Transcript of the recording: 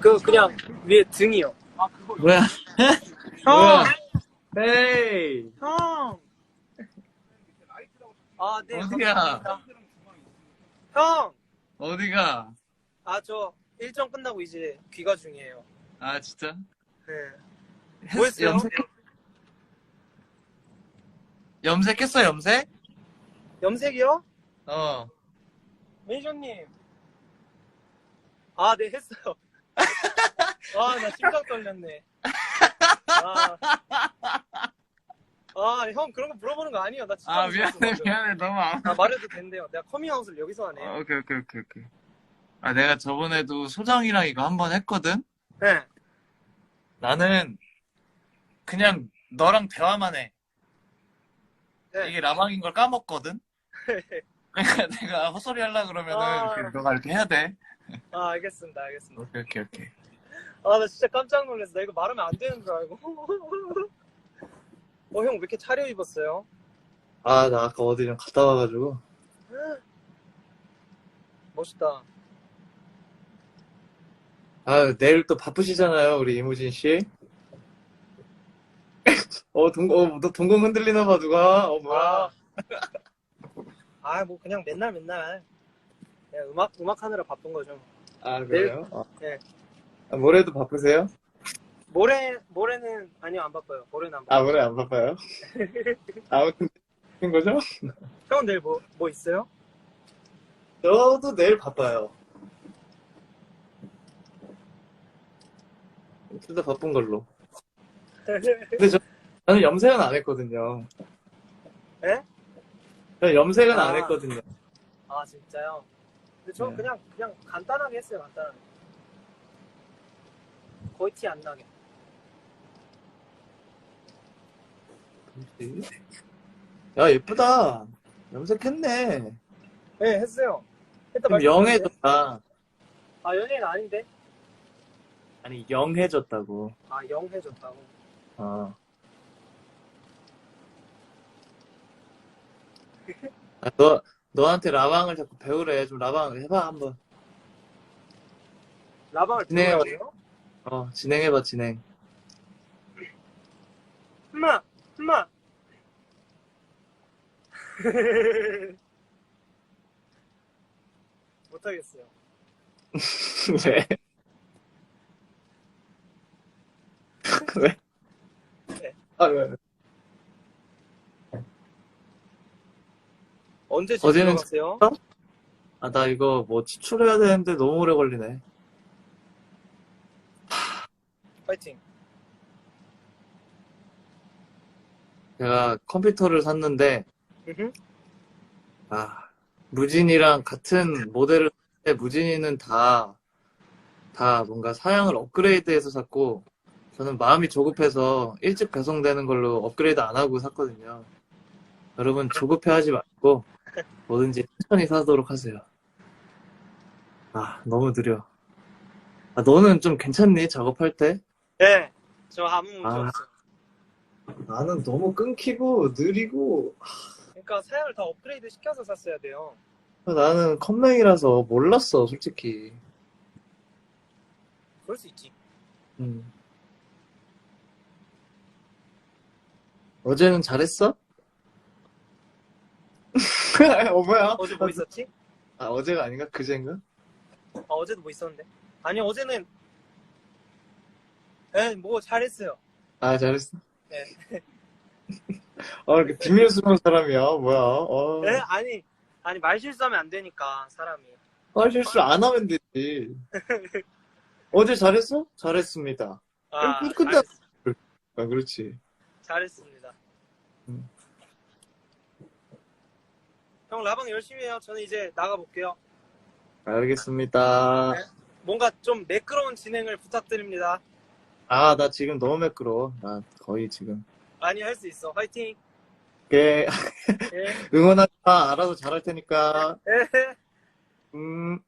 그 그냥 위에 등이요. 뭐야? 형, 헤이. 형. 아, 네. 어디야? 감사합니다. 형, 어디가? 아 저 일정 끝나고 이제 귀가 중이에요. 아, 진짜? 네. 뭐 했어요? 염색? 염색했어, 염색? 염색이요? 어. 매니저님. 아, 네, 했어요. 아, 나 심장 떨렸네. 아, 아, 형, 그런 거 물어보는 거 아니에요. 나 진짜. 아, 무서웠어, 미안해. 미안해. 너무 안. 아, 말해도 된대요. 내가 커밍아웃을 여기서 하네. 어, 오케이, 오케이, 오케이, 오케이. 아, 내가 저번에도 소정이랑 이거 한 번 했거든? 네. 나는 그냥 너랑 대화만 해. 네. 이게 라방인 걸 까먹거든? 그러니까 내가 헛소리 하려 그러면은 아. 너가 이렇게 해야 돼. 아, 알겠습니다. 알겠습니다. 오케이, 오케이, 오케이. 아, 나 진짜 깜짝 놀랐어. 나 이거 말하면 안 되는 줄 알고. 어, 형, 왜 이렇게 차려입었어요? 아, 나 아까 어디 좀 갔다 와가지고. 멋있다. 아, 내일 또 바쁘시잖아요, 우리 이무진 씨. 어, 동, 어, 너 동공 흔들리나 봐, 누가. 어, 뭐야. 아, 아, 뭐, 그냥 맨날 맨날. 그냥 음악, 음악 하느라 바쁜 거죠. 아, 그래요? 어. 네. 아, 모레도 바쁘세요? 모레, 모레는, 아니요, 안 바빠요. 모레는 안 아, 바빠요. 모레 안 바빠요? 아무튼, 된 거죠? 형은 내일 뭐, 뭐 있어요? 저도 내일 바빠요. 둘 다 바쁜 걸로. 근데 저, 저는 염색은 안 했거든요. 예? 저는 염색은 안 아. 했거든요. 아, 진짜요? 근데 저 네. 그냥, 그냥 간단하게 했어요, 간단하게. 거의 티 안 나게. 야, 예쁘다. 염색했네. 네, 했어요. 했다. 영해졌다. 아, 연예인 아닌데? 아니, 영해졌다고. 아, 영 해줬다고. 어. 아, 너, 너한테 라방을 자꾸 배우래. 좀 라방 해봐, 한번. 라방을 네. 들어가요? 어, 진행해봐, 진행. 엄마! 엄마! 못하겠어요. 왜? 왜? 네. 아, 왜? 언제 집 어제는 들어가세요? 아, 나 이거 뭐 지출해야 되는데 너무 오래 걸리네. 파이팅. 제가 컴퓨터를 샀는데, 음흠. 아, 무진이랑 같은 모델을 샀는데, 무진이는 다, 다 뭔가 사양을 업그레이드해서 샀고, 저는 마음이 조급해서 일찍 배송되는 걸로 업그레이드 안 하고 샀거든요. 여러분, 조급해 하지 말고, 뭐든지 천천히 사도록 하세요. 아, 너무 느려. 아, 너는 좀 괜찮니? 작업할 때? 네. 저 아무 문제 아. 없어요. 나는 너무 끊기고, 느리고, 그러니까 사양을 다 업그레이드 시켜서 샀어야 돼요. 나는 컴맹이라서 몰랐어, 솔직히. 그럴 수 있지. 음. 어제는 잘했어? 어, 뭐야? 어제 뭐 있었지? 아, 어제가 아닌가? 그제인가? 아, 어제도 뭐 있었는데? 아니, 어제는, 네, 뭐 잘했어요. 아, 잘했어. 네. 아, 이렇게 비밀스러운 사람이야, 뭐야. 어. 네? 아니, 아니, 말 실수하면 안 되니까, 사람이. 아, 실수 안 하면 되지. 어제 잘했어? 잘했습니다. 아, 그- 근데- 잘했, 아, 그렇지. 잘했습니다. 음. 형, 라방 열심히 해요. 저는 이제 나가 볼게요. 알겠습니다. 네. 뭔가 좀 매끄러운 진행을 부탁드립니다. 아, 나 지금 너무 매끄러워. 나 거의 지금. 많이 할수 있어. 화이팅! 오케이. 예. 응원하자. 알아서 잘할 테니까. 예. 음.